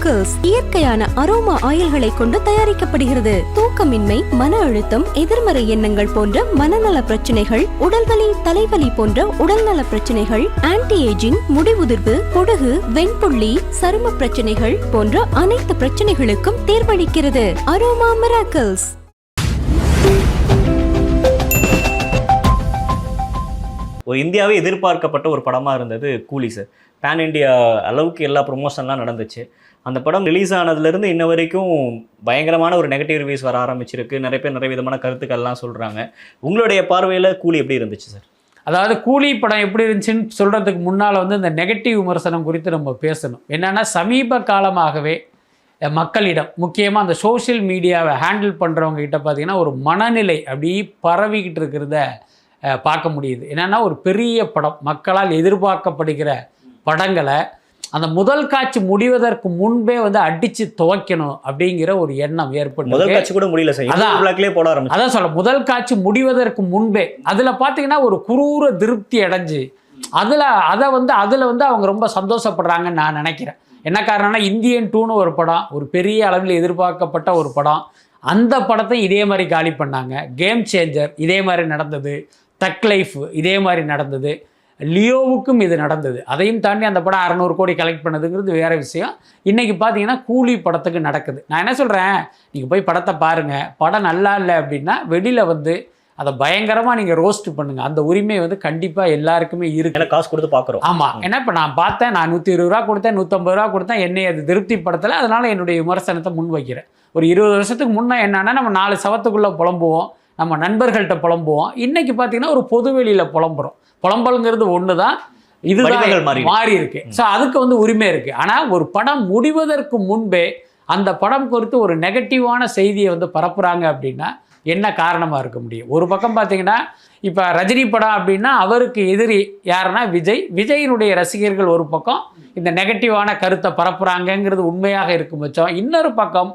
Aroma இயற்கையான aroma ஆயில்களை கொண்டு தயாரிக்கப்படுகிறது. தூக்கமின்மை மன அழுத்தம் எதிர்மறை எண்ணங்கள் போன்ற மனநல பிரச்சனைகள் உடல்வலி தலைவலி போன்ற உடல்நல பிரச்சனைகள் ஆன்டி ஏஜிங் முடிவுதிர்வு பொடுகு வெண்புள்ளி சரும பிரச்சனைகள் போன்ற அனைத்து பிரச்சனைகளுக்கும் தேர்வளிக்கிறது. அரோமா மிராக்கிள்ஸ் ஒரு இந்தியாவே எதிர்பார்க்கப்பட்ட ஒரு படமாக இருந்தது கூலி சார் பேன் இண்டியா அளவுக்கு எல்லா ப்ரொமோஷன்லாம் நடந்துச்சு. அந்த படம் ரிலீஸ் ஆனதுலேருந்து இன்ன வரைக்கும் பயங்கரமான ஒரு நெகட்டிவ் ரிவ்யூஸ் வர ஆரம்பிச்சிருக்கு. நிறைய பேர் நிறைய விதமான கருத்துக்கள்லாம் சொல்கிறாங்க உங்களுடைய பார்வையில் கூலி எப்படி இருந்துச்சு சார் அதாவது கூலி படம் எப்படி இருந்துச்சுன்னு சொல்கிறதுக்கு முன்னால் வந்து இந்த நெகட்டிவ் விமர்சனம் குறித்து நம்ம பேசணும். என்னென்னா சமீப காலமாகவே மக்களிடம் முக்கியமாக அந்த சோஷியல் மீடியாவை ஹேண்டில் பண்ணுறவங்க கிட்ட பார்த்தீங்கன்னா ஒரு மனநிலை அப்படி பரவிக்கிட்டு இருக்கிறத பார்க்க முடியுது. என்னென்னா ஒரு பெரிய படம் மக்களால் எதிர்பார்க்கப்படுகிற படங்களை அந்த முதல் காட்சி முடிவதற்கு முன்பே வந்து அடித்து துவைக்கணும் அப்படிங்கிற ஒரு எண்ணம் ஏற்பட்டு முதல் காட்சி கூட முடியல அதான். அதான் சொல்ல முதல் காட்சி முடிவதற்கு முன்பே அதில் பார்த்தீங்கன்னா ஒரு குரூர திருப்தி அடைஞ்சு அதில் அதை வந்து அதில் வந்து அவங்க ரொம்ப சந்தோஷப்படுறாங்கன்னு நான் நினைக்கிறேன். என்ன காரணம்னா இந்தியன் டூன்னு ஒரு படம் ஒரு பெரிய அளவில் எதிர்பார்க்கப்பட்ட ஒரு படம். அந்த படத்தை இதே மாதிரி காலி பண்ணாங்க. கேம் சேஞ்சர் இதே மாதிரி நடந்தது. தக் லைஃப் இதே மாதிரி நடந்தது. லியோவுக்கும் இது நடந்தது. அதையும் தாண்டி அந்த படம் அறநூறு கோடி கலெக்ட் பண்ணதுங்கிறது வேற விஷயம். இன்னைக்கு பார்த்தீங்கன்னா கூலி படத்துக்கு நடக்குது. நான் என்ன சொல்கிறேன் நீங்கள் போய் படத்தை பாருங்கள் படம் நல்லா இல்லை அப்படின்னா வெளியில் வந்து அதை பயங்கரமாக நீங்கள் ரோஸ்ட் பண்ணுங்கள் அந்த உரிமை வந்து கண்டிப்பாக எல்லாருக்குமே இருக்கு. காசு கொடுத்து பார்க்குறோம் ஆமாம் ஏன்னா இப்போ நான் பார்த்தேன். நான் நூற்றி இருபது ரூபா கொடுத்தேன். நூற்றம்பது ரூபா கொடுத்தேன். என்னை அது திருப்திப்படுத்தலை அதனால் என்னுடைய விமர்சனத்தை முன் வைக்கிறேன். ஒரு இருபது வருஷத்துக்கு முன்னே என்னன்னா நம்ம நாலு சவத்துக்குள்ளே புலம்புவோம். நம்ம நண்பர்கள்ட்ட புலம்புவோம். இன்னைக்கு பார்த்தீங்கன்னா ஒரு பொது வெளியில் புலம்புறோம். புலம்பலுங்கிறது ஒன்று தான் இதுதான் மாறி இருக்கு ஸோ அதுக்கு வந்து உரிமை இருக்கு. ஆனால் ஒரு படம் முடிவதற்கு முன்பே அந்த படம் குறித்து ஒரு நெகட்டிவான செய்தியை வந்து பரப்புறாங்க அப்படின்னா என்ன காரணமாக இருக்க முடியும்? ஒரு பக்கம் பார்த்தீங்கன்னா இப்போ ரஜினி படம் அப்படின்னா அவருக்கு எதிரி யாருன்னா விஜய். விஜயினுடைய ரசிகர்கள் ஒரு பக்கம் இந்த நெகட்டிவான கருத்தை பரப்புறாங்கங்கிறது உண்மையாக இருக்கும் பட்சம். இன்னொரு பக்கம்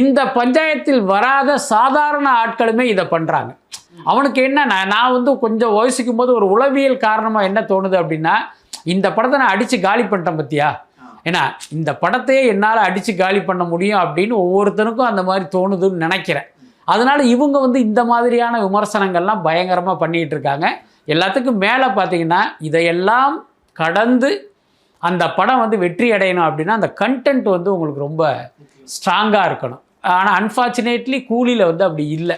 இந்த பஞ்சாயத்தில் வராத சாதாரண ஆட்களுமே இதை பண்ணுறாங்க அவனுக்கு என்ன நான் நான் வந்து கொஞ்சம் யோசிக்கும் போது ஒரு உளவியல் காரணமாக என்ன தோணுது அப்படின்னா இந்த படத்தை நான் அடித்து காலி பண்ணிட்டேன் பத்தியா? ஏன்னா இந்த படத்தையே என்னால் அடித்து காலி பண்ண முடியும் அப்படின்னு ஒவ்வொருத்தனுக்கும் அந்த மாதிரி தோணுதுன்னு நினைக்கிறேன். அதனால இவங்க வந்து இந்த மாதிரியான விமர்சனங்கள்லாம் பயங்கரமாக பண்ணிகிட்டு இருக்காங்க. எல்லாத்துக்கும் மேலே பார்த்தீங்கன்னா இதையெல்லாம் கடந்து அந்த படம் வந்து வெற்றி அடையணும் அப்படின்னா அந்த கண்டென்ட் வந்து உங்களுக்கு ரொம்ப ஸ்ட்ராங்காக இருக்கணும். ஆனால் அன்ஃபார்ச்சுனேட்லி கூலியில் வந்து அப்படி இல்லை.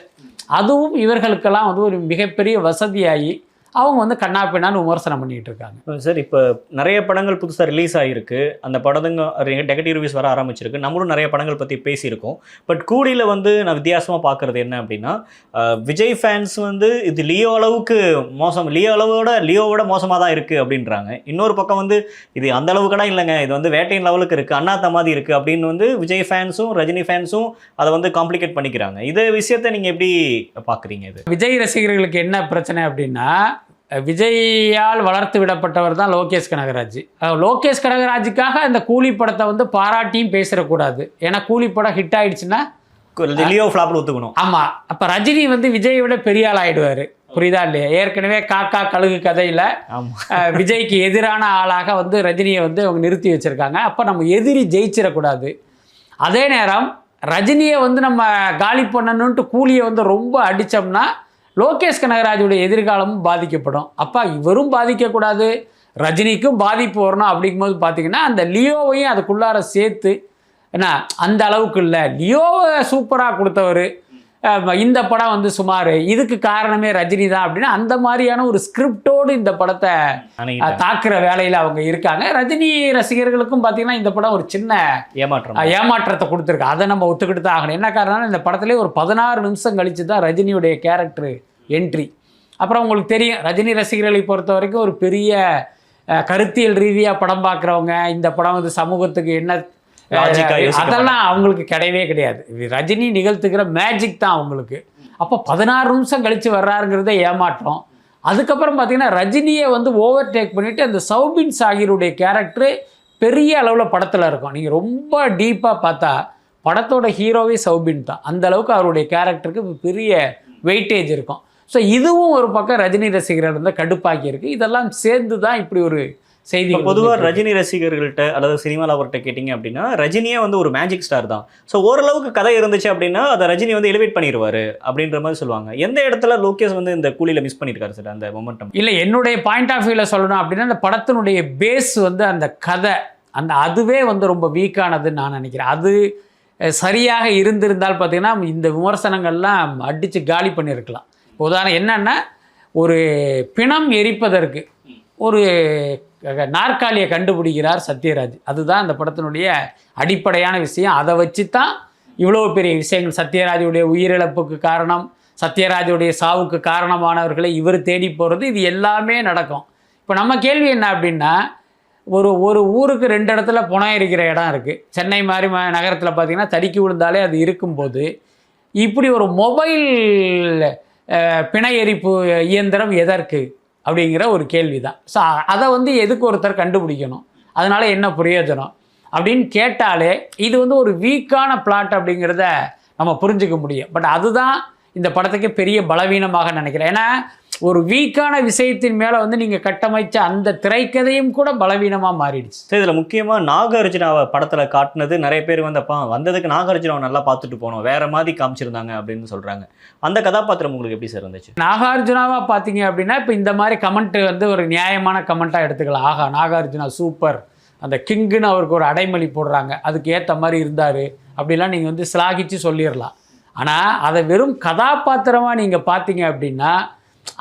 அதுவும் இவர்களுக்கெல்லாம் வந்து ஒரு மிகப்பெரிய வசதியாகி அவங்க வந்து கண்ணா பின்னான்னு விமர்சனம் பண்ணிகிட்டு இருக்காங்க. சார் இப்போ நிறைய படங்கள் புதுசாக ரிலீஸ் ஆகிருக்கு அந்த படத்துங்க நெகட்டிவ் ரிவ்யூஸ் வர ஆரம்பிச்சிருக்கு. நம்மளும் நிறைய படங்கள் பற்றி பேசியிருக்கோம். பட் கூலியில் வந்து நான் வித்தியாசமாக பார்க்குறது என்ன அப்படின்னா விஜய் ஃபேன்ஸ் வந்து இது லியோ அளவுக்கு மோசம் லியோ அளவோட லியோவோட மோசமாக தான் இருக்குது அப்படின்றாங்க. இன்னொரு பக்கம் வந்து இது அந்த அளவுக்குலாம் இல்லைங்க. இது வந்து வேட்டையின் லெவலுக்கு இருக்குது அண்ணாத்த மாதிரி இருக்குது அப்படின்னு வந்து விஜய் ஃபேன்ஸும் ரஜினி ஃபேன்ஸும் அதை வந்து காம்ப்ளிகேட் பண்ணிக்கிறாங்க. இதை விஷயத்தை நீங்கள் எப்படி பார்க்குறீங்க இது? விஜய் ரசிகர்களுக்கு என்ன பிரச்சனை அப்படின்னா விஜயால் வளர்த்து விடப்பட்டவர் தான் லோகேஷ் கனகராஜ். லோகேஷ் கனகராஜுக்காக அந்த கூலி படத்தை வந்து பாராட்டியும் பேசிடக்கூடாது ஏன்னா கூலி படம் ஹிட் ஆயிடுச்சுன்னா லியோ ஃப்ளாப்ல ஒத்துக்கணும். ஆமாம் அப்போ ரஜினி வந்து விஜயை விட பெரிய ஆள் ஆயிடுவார். புரியுதா இல்லையா? ஏற்கனவே காக்கா கழுகு கதையில் விஜய்க்கு எதிரான ஆளாக வந்து ரஜினியை வந்து அவங்க நிறுத்தி வச்சுருக்காங்க. அப்போ நம்ம எதிரி ஜெயிச்சிடக்கூடாது. அதே நேரம் ரஜினியை வந்து நம்ம காலி பண்ணணுன்ட்டு கூலியை வந்து ரொம்ப அடித்தோம்னா லோகேஷ் கனகராஜுடைய எதிர்காலமும் பாதிக்கப்படும். அப்போ இவரும் பாதிக்கக்கூடாது. ரஜினிக்கும் பாதிப்பு வரணும் அப்படிங்கும்போது பார்த்தீங்கன்னா அந்த லியோவையும் அதுக்குள்ளார சேர்த்து என்ன அந்த அளவுக்கு இல்லை. லியோவை சூப்பராக கொடுத்தவர். இந்த படம் வந்து சுமார். இதுக்கு காரணமே ரஜினி தான் அப்படின்னா அந்த மாதிரியான ஒரு ஸ்கிரிப்டோடு இந்த படத்தை. தாக்குற வேலையில் அவங்க இருக்காங்க. ரஜினி ரசிகர்களுக்கும் பார்த்தீங்கன்னா இந்த படம் ஒரு சின்ன ஏமாற்றம். ஏமாற்றத்தை கொடுத்துருக்கு. அதை நம்ம ஒத்துக்கிட்டு தான் ஆகணும். என்ன காரணம்னா இந்த படத்திலே ஒரு பதினாறு நிமிஷம் கழிச்சு தான் ரஜினியுடைய கேரக்டர் என்ட்ரி அப்புறம் உங்களுக்கு தெரியும் ரஜினி ரசிகர்களை பொறுத்த வரைக்கும் ஒரு பெரிய கருத்தியல் ரீதியாக படம் பார்க்குறவங்க இந்த படம் வந்து சமூகத்துக்கு என்ன அதெல்லாம் அவங்களுக்கு கிடையவே கிடையாது. இது ரஜினி நிகழ்த்துக்கிற மேஜிக் தான் அவங்களுக்கு. அப்போ பதினாறு நிமிஷம் கழித்து வர்றாருங்கிறதே ஏமாற்றம். அதுக்கப்புறம் பார்த்தீங்கன்னா ரஜினியை வந்து ஓவர் டேக் பண்ணிவிட்டு அந்த சௌபின் சாகிருடைய கேரக்டரு பெரிய அளவில் படத்தில் இருக்கும். நீங்கள் ரொம்ப டீப்பாக பார்த்தா படத்தோட ஹீரோவே சௌபின் தான். அந்த அளவுக்கு அவருடைய கேரக்டருக்கு பெரிய வெயிட்டேஜ் இருக்கும். ஸோ இதுவும் ஒரு பக்கம் ரஜினி ரசிகர்கள் வந்து கடுப்பாக்கி இருக்கு. இதெல்லாம் சேர்ந்து தான் இப்படி ஒரு செய்தி பொதுவாக ரஜினி ரசிகர்கள்ட்ட அதாவது சினிமாவில் அவர்கிட்ட கேட்டிங்க அப்படின்னா ரஜினியே வந்து ஒரு மேஜிக் ஸ்டார் தான். ஸோ ஓரளவுக்கு கதை இருந்துச்சு அப்படின்னா அதை ரஜினி வந்து எலிவேட் பண்ணிடுவாரு அப்படின்ற மாதிரி சொல்லுவாங்க. எந்த இடத்துல லோகேஷ் வந்து இந்த கூலியில் மிஸ் பண்ணியிருக்காரு சார் அந்த மொமெண்டம் இல்லை என்னுடைய பாயிண்ட் ஆஃப் வியூவில் சொல்லணும் அப்படின்னா அந்த படத்தினுடைய பேஸ் வந்து அந்த கதை அந்த அதுவே வந்து ரொம்ப வீக்கானதுன்னு நான் நினைக்கிறேன். அது சரியாக இருந்திருந்தால் பார்த்தீங்கன்னா இந்த விமர்சனங்கள்லாம் அடித்து காலி பண்ணியிருக்கலாம் உதாரணம் என்னன்னா ஒரு பிணம் எரிப்பதற்கு ஒரு நாற்காலியை கண்டுபிடிக்கிறார் சத்யராஜ். அதுதான் அந்த படத்தினுடைய அடிப்படையான விஷயம். அதை வச்சு தான் இவ்வளோ பெரிய விஷயங்கள் சத்யராஜுடைய உயிரிழப்புக்கு காரணம் சத்யராஜுடைய சாவுக்கு காரணமானவர்களை இவர் தேடி போகிறது இது எல்லாமே நடக்கும். இப்போ நம்ம கேள்வி என்ன அப்படின்னா ஒரு ஒரு ஊருக்கு ரெண்டு இடத்துல புனம் இருக்கிற இடம் இருக்குது சென்னை மாதிரி ம நகரத்தில் பார்த்திங்கன்னா தடுக்கி விழுந்தாலே அது இருக்கும்போது இப்படி ஒரு மொபைல் பிணை எரிப்பு இயந்திரம் எதற்கு? அப்படிங்கிற ஒரு கேள்வி தான் ஸோ அதை வந்து எதுக்கு ஒருத்தர் கண்டுபிடிக்கணும்? அதனால் என்ன பிரயோஜனம்? அப்படின்னு கேட்டாலே இது வந்து ஒரு வீக்கான பிளாட் அப்படிங்கிறத நம்ம புரிஞ்சுக்க முடியும். பட் அதுதான் இந்த படத்துக்கு பெரிய பலவீனமாக நினைக்கிறேன். ஏன்னா ஒரு வீக்கான விஷயத்தின் மேலே வந்து நீங்கள் கட்டமைச்ச அந்த திரைக்கதையும் கூட பலவீனமாக மாறிடுச்சு. ஸோ இதில் முக்கியமாக நாகார்ஜுனாவை படத்தில் காட்டினது நிறைய பேர் வந்தப்பா வந்ததுக்கு நாகார்ஜுனாவை நல்லா பார்த்துட்டு போனோம். வேற மாதிரி காமிச்சிருந்தாங்க அப்படின்னு சொல்கிறாங்க அந்த கதாபாத்திரம் உங்களுக்கு எப்படி சார் இருந்துச்சு? நாகார்ஜுனாவா பார்த்தீங்க அப்படின்னா இப்போ இந்த மாதிரி கமெண்ட் வந்து ஒரு நியாயமான கமெண்ட்டாக எடுத்துக்கலாம். ஆஹா நாகார்ஜுனா சூப்பர் அந்த கிங்குன்னு அவருக்கு ஒரு அடைமொழி போடுறாங்க. அதுக்கு ஏற்ற மாதிரி இருந்தார். அப்படிலாம் நீங்கள் வந்து சிலாகிச்சு சொல்லிடலாம். ஆனால் அதை வெறும் கதாபாத்திரமாக நீங்கள் பார்த்தீங்க அப்படின்னா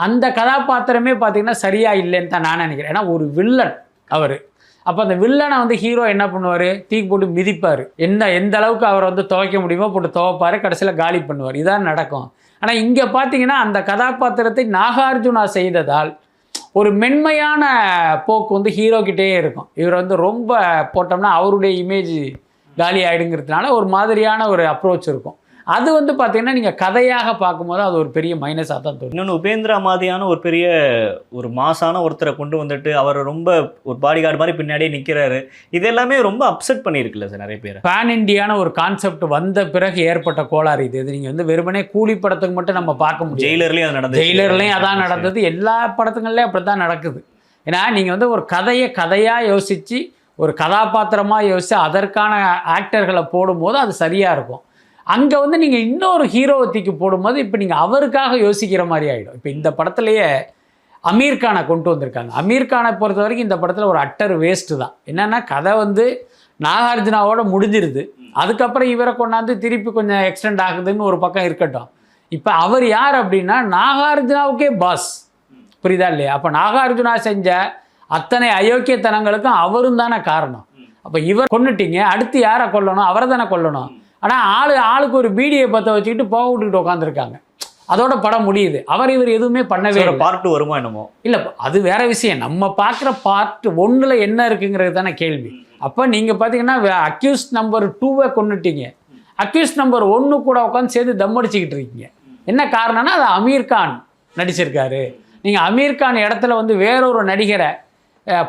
அந்த கதாபாத்திரமே பார்த்தீங்கன்னா சரியா இல்லைன்னு தான் நான் நினைக்கிறேன். ஏன்னா ஒரு வில்லன் அவர். அப்போ அந்த வில்லனை வந்து ஹீரோ என்ன பண்ணுவார்? தீக்கு போட்டு மிதிப்பார். என்ன எந்த அளவுக்கு அவரை வந்து துவைக்க முடியுமோ போட்டு துவைப்பார் கடைசியில் காலி பண்ணுவார். இதான் நடக்கும். ஆனால் இங்கே பார்த்தீங்கன்னா அந்த கதாபாத்திரத்தை நாகார்ஜுனா செய்ததால் ஒரு மென்மையான போக்கு வந்து ஹீரோக்கிட்டே இருக்கும். இவர் வந்து ரொம்ப போட்டோம்னா அவருடைய இமேஜ் காலி ஆகிடுங்கிறதுனால ஒரு மாதிரியான ஒரு அப்ரோச் இருக்கும். அது வந்து பார்த்தீங்கன்னா நீங்கள் கதையாக பார்க்கும்போது அது ஒரு பெரிய மைனஸாக தான் தோணும். இன்னொன்று உபேந்திரா மாதிரியான ஒரு பெரிய ஒரு மாசான ஒருத்தரை கொண்டு வந்துட்டு அவர் ரொம்ப ஒரு பாடி கார்டு மாதிரி பின்னாடியே நிற்கிறாரு இது எல்லாமே ரொம்ப அப்செட் பண்ணியிருக்குல்ல சார் நிறைய பேர். பேன் இண்டியான ஒரு கான்செப்ட் வந்த பிறகு ஏற்பட்ட கோளாறு இது. இது நீங்கள் வந்து வெறுமனே கூலி படத்துக்கு மட்டும் நம்ம பார்க்க முடியும் ஜெயிலர்லேயும் அது நடந்தது ஜெயிலர்லையும் அதான் நடந்தது. எல்லா படத்துங்கள்லையும் அப்படி தான் நடக்குது. ஏன்னா நீங்கள் வந்து ஒரு கதையை கதையாக யோசித்து ஒரு கதாபாத்திரமாக யோசித்து அதற்கான ஆக்டர்களை போடும்போது அது சரியாக இருக்கும். அங்கே வந்து நீங்கள் இன்னொரு ஹீரோவை தூக்கி போடும்போது இப்போ நீங்கள் அவருக்காக யோசிக்கிற மாதிரி ஆகிடும் இப்போ இந்த படத்துலையே அமீர்கானை கொண்டு வந்திருக்காங்க. அமீர்கானை பொறுத்த வரைக்கும் இந்த படத்தில் ஒரு அட்டர் வேஸ்ட்டு தான். என்னென்னா கதை வந்து நாகார்ஜுனாவோட முடிஞ்சிருது. அதுக்கப்புறம் இவரை கொண்டாந்து திருப்பி கொஞ்சம் எக்ஸ்டெண்ட் ஆகுதுன்னு ஒரு பக்கம் இருக்கட்டும். இப்போ அவர் யார் அப்படின்னா நாகார்ஜுனாவுக்கே பாஸ் புரியுதா இல்லையா? அப்போ நாகார்ஜுனா செஞ்ச அத்தனை அயோக்கியத்தனங்களுக்கும் அவரும் தானே காரணம். அப்போ இவர் கொண்டுட்டீங்க அடுத்து யாரை கொல்லணும்? அவரை தானே கொல்லணும். ஆனால் ஆளு ஆளுக்கு ஒரு பீடியை பற்ற வச்சுக்கிட்டு போக விட்டுக்கிட்டு உட்காந்துருக்காங்க அதோட படம் முடியுது. அவர் இவர் எதுவுமே பண்ணவே இல்லை. பார்ட் வருமா என்னமோ? இல்லை அது வேற விஷயம். நம்ம பார்க்குற பார்ட் ஒன்றில் என்ன இருக்குங்கிறது தானே கேள்வி. அப்போ நீங்கள் பார்த்தீங்கன்னா அக்யூஸ் நம்பர் டூவை கொண்டுட்டீங்க அக்யூஸ் நம்பர் ஒன்று கூட உட்காந்து சேர்ந்து தம் அடிச்சுக்கிட்டு இருக்கீங்க. என்ன காரணம்னா அது அமீர் கான் நடிச்சிருக்காரு. நீங்கள் அமீர் கான் இடத்துல வந்து வேறொரு நடிகரை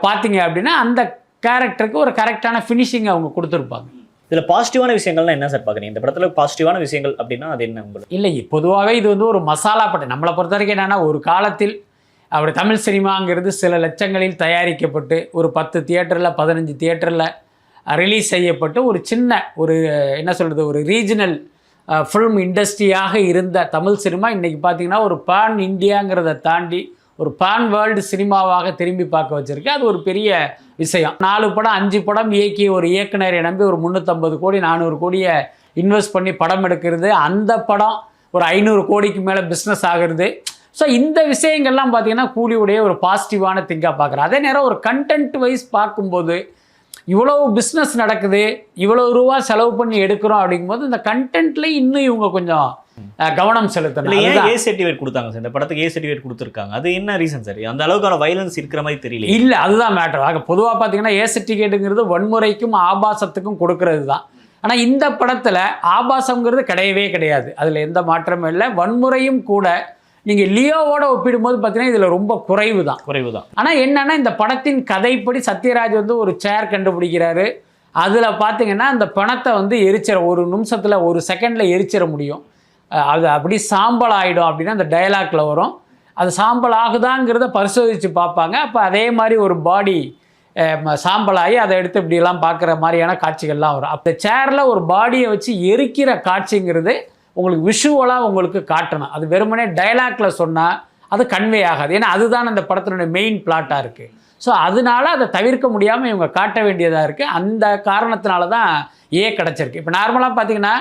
பார்த்தீங்க அப்படின்னா அந்த கேரக்டருக்கு ஒரு கரெக்டான ஃபினிஷிங் அவங்க கொடுத்துருப்பாங்க. இதில் பாசிட்டிவான விஷயங்கள்லாம் என்ன சார் பார்க்குறீங்க இந்த படத்தில் பாசிட்டிவான விஷயங்கள் அப்படின்னா அது என்ன உங்களுக்கு? இல்லை பொதுவாகவே இது வந்து ஒரு மசாலா படம். நம்மளை பொறுத்த வரைக்கும் என்னென்னா ஒரு காலத்தில் அப்படி தமிழ் சினிமாங்கிறது சில லட்சங்களில் தயாரிக்கப்பட்டு ஒரு பத்து தியேட்டரில் பதினஞ்சு தியேட்டரில் ரிலீஸ் செய்யப்பட்டு ஒரு சின்ன ஒரு என்ன சொல்கிறது ஒரு ரீஜனல் ஃபில்ம் இண்டஸ்ட்ரியாக இருந்த தமிழ் சினிமா இன்றைக்கி பார்த்தீங்கன்னா ஒரு பான் இந்தியாங்கிறத தாண்டி ஒரு பான் வேர்ல்டு சினிமாவாக திரும்பி பார்க்க வச்சிருக்கு. அது ஒரு பெரிய விஷயம். நாலு படம் அஞ்சு படம் இயக்கி ஒரு இயக்குனரை நம்பி ஒரு முந்நூற்றம்பது கோடி நானூறு கோடியை இன்வெஸ்ட் பண்ணி படம் எடுக்கிறது. அந்த படம் ஒரு ஐநூறு கோடிக்கு மேலே பிஸ்னஸ் ஆகிறது. ஸோ இந்த விஷயங்கள்லாம் பார்த்திங்கன்னா கூலியுடைய ஒரு பாசிட்டிவான திங்காக பார்க்குறேன். அதே நேரம் ஒரு கண்டென்ட் வைஸ் பார்க்கும்போது இவ்வளவு பிஸ்னஸ் நடக்குது இவ்வளோ ரூபா செலவு பண்ணி எடுக்கிறோம் அப்படிங்கும்போது இந்த கண்டென்ட்லேயும் இன்னும் இவங்க கொஞ்சம் கவனம் செலுத்தணும். ஏன். ஏ சர்டிஃபிகேட் கொடுத்தாங்க சார்? இந்த படத்துக்கு ஏ சர்டிஃபிகேட் கொடுத்துருக்காங்க. அது என்ன ரீசன் சார்? அந்த அளவுக்கான வைலன்ஸ் இருக்கிற மாதிரி தெரியல இல்லை அதுதான் மேட்டர் ஆக பொதுவாக பார்த்தீங்கன்னா ஏ சர்டிஃபிகேட்டுங்கிறது வன்முறைக்கும் ஆபாசத்துக்கும் கொடுக்கறது தான். ஆனால் இந்த படத்தில் ஆபாசங்கிறது கிடையவே கிடையாது. அதில் எந்த மாற்றமும் இல்லை. வன்முறையும் கூட நீங்கள் லியோவோட ஒப்பிடும்போது பார்த்தீங்கன்னா இதில் ரொம்ப குறைவு தான். குறைவு தான். ஆனால் என்னன்னா இந்த படத்தின் கதைப்படி சத்யராஜ் வந்து ஒரு சேர் கண்டுபிடிக்கிறாரு. அதில் பார்த்தீங்கன்னா அந்த பணத்தை வந்து எரிச்சிட ஒரு நிமிஷத்தில் ஒரு செகண்டில் எரிச்சிட முடியும். அது அப்படி சாம்பல் ஆகிடும் அப்படின்னா அந்த டயலாக்ல வரும். அது சாம்பல் ஆகுதாங்கிறத பரிசோதித்து பார்ப்பாங்க. அப்போ அதே மாதிரி ஒரு பாடி சாம்பலாகி அதை எடுத்து இப்படியெல்லாம் பார்க்குற மாதிரியான காட்சிகள்லாம் வரும். அப்போ சேரில் ஒரு பாடியை வச்சு எரிக்கிற காட்சிங்கிறது உங்களுக்கு விஷுவலாக உங்களுக்கு காட்டணும். அது வெறுமனே டைலாக்ல சொன்னால் அது கன்வே ஆகாது. ஏன்னா அதுதான் அந்த படத்தினுடைய மெயின் பிளாட்டாக இருக்குது ஸோ அதனால அதை தவிர்க்க முடியாமல் இவங்க காட்ட வேண்டியதாக இருக்குது அந்த காரணத்தினால தான் ஏ கிடச்சிருக்கு. இப்போ நார்மலாக பார்த்தீங்கன்னா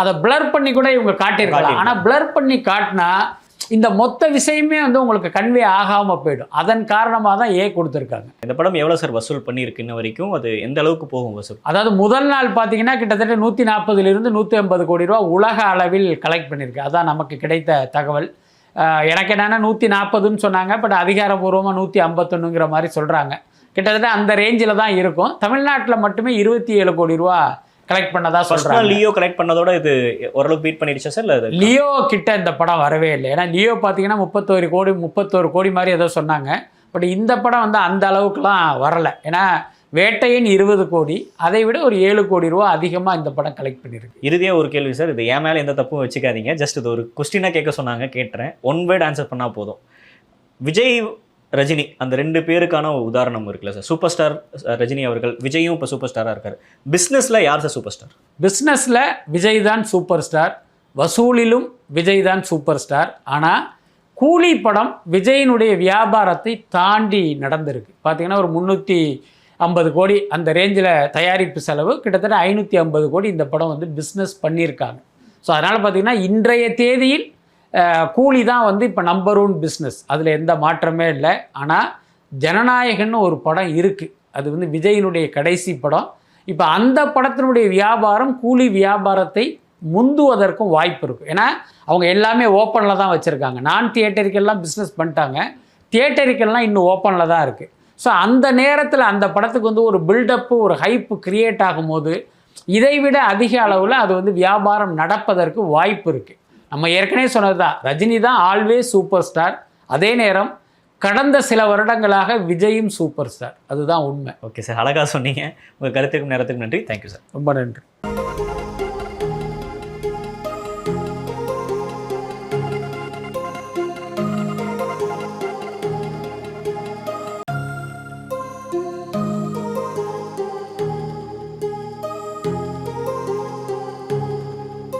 அதை blur பண்ணி கூட இவங்க காட்டியிருக்கலாம். ஆனால் blur பண்ணி காட்டினா இந்த மொத்த விஷயமே வந்து உங்களுக்கு கன்வே ஆகாமல் போயிடும். அதன் காரணமாக தான் ஏ கொடுத்துருக்காங்க. இந்த படம் எவ்வளோ சார் வசூல் பண்ணியிருக்கு இன்ன வரைக்கும்? அது எந்த அளவுக்கு போகும் வசூல்? அதாவது முதல் நாள் பார்த்தீங்கன்னா கிட்டத்தட்ட நூற்றி நாற்பதுலேருந்து நூற்றி ஐம்பது கோடி ரூபா உலக அளவில் கலெக்ட் பண்ணியிருக்கு. அதான் நமக்கு கிடைத்த தகவல். எனக்கு என்னென்னா நூற்றி நாற்பதுன்னு சொன்னாங்க பட் அதிகாரப்பூர்வமாக நூற்றி ஐம்பத்தொன்னுங்கிற மாதிரி சொல்கிறாங்க கிட்டத்தட்ட அந்த ரேஞ்சில் தான் இருக்கும். தமிழ்நாட்டில் மட்டுமே இருபத்தி ஏழு கோடி ரூபா கலெக்ட் பண்ணதா சொல்கிறாங்க லியோ கலெக்ட் பண்ணதோட இது ஓரளவுக்கு பீட் பண்ணிடுச்சா சார் இல்லை லியோ கிட்ட இந்த படம் வரவே இல்லை. ஏன்னா லியோ பார்த்தீங்கன்னா முப்பத்தோரு கோடி முப்பத்தோரு கோடி மாதிரி ஏதோ சொன்னாங்க. பட் இந்த படம் வந்து அந்த அளவுக்குலாம் வரலை. ஏன்னா வேட்டையின் இருபது கோடி அதை விட ஒரு ஏழு கோடி ரூபா அதிகமாக இந்த படம் கலெக்ட் பண்ணியிருக்கு இறுதியாக ஒரு கேள்வி சார் இது என் மேலே எந்த தப்பும் வச்சுக்காதீங்க. ஜஸ்ட் இது ஒரு கொஸ்டினாக கேட்க சொன்னாங்க கேட்டுறேன். ஒன் வேர்ட் ஆன்சர் பண்ணால் போதும். விஜய் ரஜினி அந்த ரெண்டு பேருக்கான உதாரணம் இருக்குல்ல சார். சூப்பர் ஸ்டார் ரஜினி அவர்கள் விஜயும் இப்போ சூப்பர் ஸ்டாராக இருக்கார். பிஸ்னஸில் யார் சார் சூப்பர் ஸ்டார் பிஸ்னஸில் விஜய் தான் சூப்பர் ஸ்டார் வசூலிலும் விஜய் தான் சூப்பர் ஸ்டார் ஆனால் கூலி படம் விஜயினுடைய வியாபாரத்தை தாண்டி நடந்திருக்கு. பார்த்தீங்கன்னா ஒரு முந்நூற்றி ஐம்பது கோடி அந்த ரேஞ்சில் தயாரிப்பு செலவு. கிட்டத்தட்ட ஐநூற்றி ஐம்பது கோடி இந்த படம் வந்து பிஸ்னஸ் பண்ணியிருக்காங்க. ஸோ அதனால் பார்த்தீங்கன்னா இன்றைய தேதியில் கூலி தான் வந்து இப்போ நம்பர் ஒன் பிஸ்னஸ் அதில் எந்த மாற்றமே இல்லை. ஆனால் ஜனநாயகன்னு ஒரு படம் இருக்குது அது வந்து விஜயினுடைய கடைசி படம். இப்போ அந்த படத்தினுடைய வியாபாரம் கூலி வியாபாரத்தை முந்துவதற்கும் வாய்ப்பு இருக்கும் ஏன்னா அவங்க எல்லாமே ஓப்பனில் தான் வச்சுருக்காங்க. நான் தியேட்டருக்கெல்லாம் பிஸ்னஸ் பண்ணிட்டாங்க. தியேட்டருக்கெல்லாம் இன்னும் ஓப்பனில் தான் இருக்குது ஸோ அந்த நேரத்தில் அந்த படத்துக்கு வந்து ஒரு பில்டப்பு ஒரு ஹைப்பு கிரியேட் ஆகும்போது இதை விட அதிக அளவில் அது வந்து வியாபாரம் நடப்பதற்கு வாய்ப்பு இருக்குது நம்ம ஏற்கனவே சொன்னது தான் ரஜினி தான் ஆல்வேஸ் சூப்பர் ஸ்டார் அதே நேரம் கடந்த சில வருடங்களாக விஜயும் சூப்பர் ஸ்டார் அதுதான் உண்மை. ஓகே சார் அழகாக சொன்னீங்க. உங்கள் கருத்துக்கும் நேரத்துக்கும் நன்றி. தேங்க்யூ சார் ரொம்ப நன்றி.